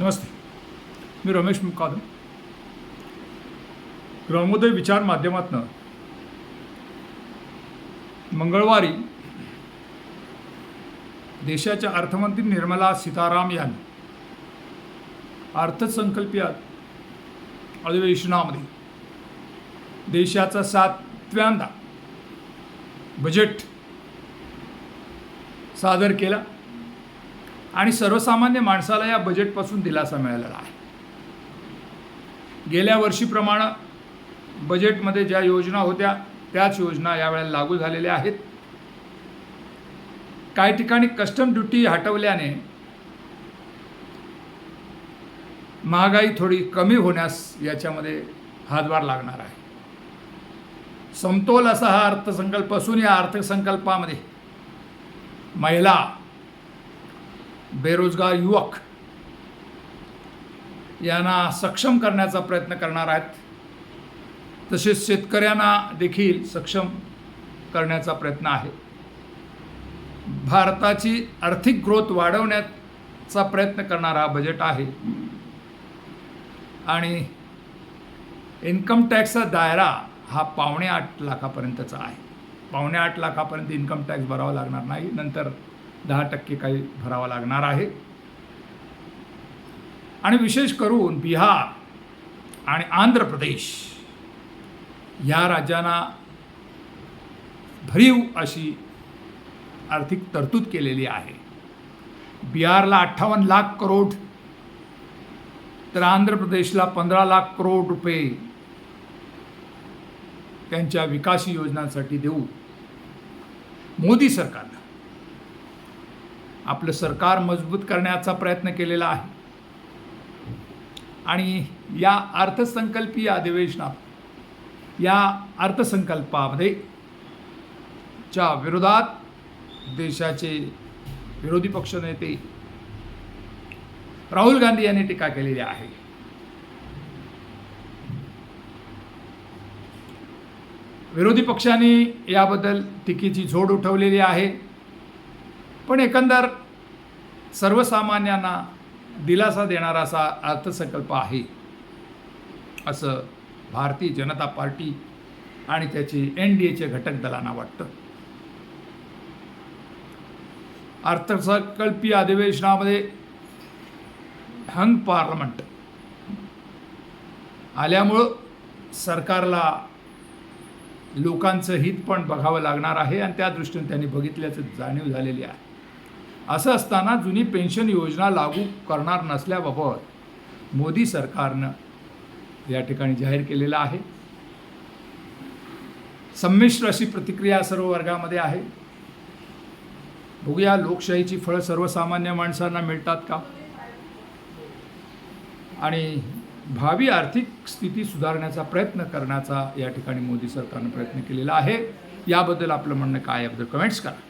नमस्ते. मी रमेश मुकादम. ग्रामोदय विचार माध्यमातनं मंगळवारी देशाच्या अर्थमंत्री निर्मला सीताराम यांनी अर्थसंकल्पीय अधिवेशनामध्ये देशाचा सातव्यांदा बजेट सादर केला. आणि सर्वसामान्य माणसाला या बजेटपासून दिलासा मिळालेला आहे. गेल्या वर्षीप्रमाणे बजेटमध्ये ज्या योजना होत्या त्याच योजना यावेळेला लागू झालेल्या आहेत. काही ठिकाणी कस्टम ड्युटी हटवल्याने महागाई थोडी कमी होण्यास याच्यामध्ये हातभार लागणार आहे. समतोल असा हा अर्थसंकल्प असून या अर्थसंकल्पामध्ये महिला बेरोजगार युवक यांना सक्षम करण्याचा प्रयत्न करणार आहेत. तसेच शेतकऱ्यांना देखील सक्षम करण्याचा प्रयत्न आहे. भारताची आर्थिक ग्रोथ वाढवण्याचा प्रयत्न करणारा बजेट आहे. आणि इन्कम टॅक्सचा दायरा हा पावणे आठ लाखापर्यंतचा आहे. पावणे आठ लाखापर्यंत इन्कम टॅक्स भरावा लागणार नाही. नंतर दहा टक्के काही भरावा लागणार आहे. आणि विशेष करून बिहार आणि आंध्र प्रदेश या राज्यांना भरीव अशी आर्थिक तरतूद केलेली आहे. बिहारला अठ्ठावन्न लाख करोड तर आंध्र प्रदेशला पंधरा लाख करोड रुपये त्यांच्या विकासी योजनांसाठी देऊ. मोदी सरकारनं आपलं सरकार मजबूत करण्याचा प्रयत्न केलेला आहे. आणि या अर्थसंकल्पीय अधिवेशनात या अर्थसंकल्पामध्ये च्या विरोधात देशाचे विरोधी पक्षनेते राहुल गांधी यांनी टीका केलेली आहे. विरोधी पक्षांनी याबद्दल टीकेची झोड उठवलेली आहे. पण एकंदर सर्वसामान्यांना दिलासा देणारा असा अर्थसंकल्प आहे. असं भारतीय जनता पार्टी आणि त्याची एन डी एचे घटक दलांना वाटतं. अर्थसंकल्पीय अधिवेशनामध्ये हंग पार्लमेंट आल्यामुळं सरकारला लोकांचं हित पण बघावं लागणार आहे आणि त्या दृष्टीने त्यांनी बघितल्याचं जाणीव झालेली आहे. असं असताना जुनी पेन्शन योजना लागू करणार नसल्याबाबत मोदी सरकारनं या ठिकाणी जाहीर केलेलं आहे. संमिश्र अशी प्रतिक्रिया सर्व वर्गामध्ये आहे. बघूया लोकशाहीची फळं सर्वसामान्य माणसांना मिळतात का? आणि भावी आर्थिक स्थिती सुधारण्याचा प्रयत्न करण्याचा या ठिकाणी मोदी सरकारनं प्रयत्न केलेला आहे. याबद्दल आपलं म्हणणं काय याबद्दल कमेंट्स करा.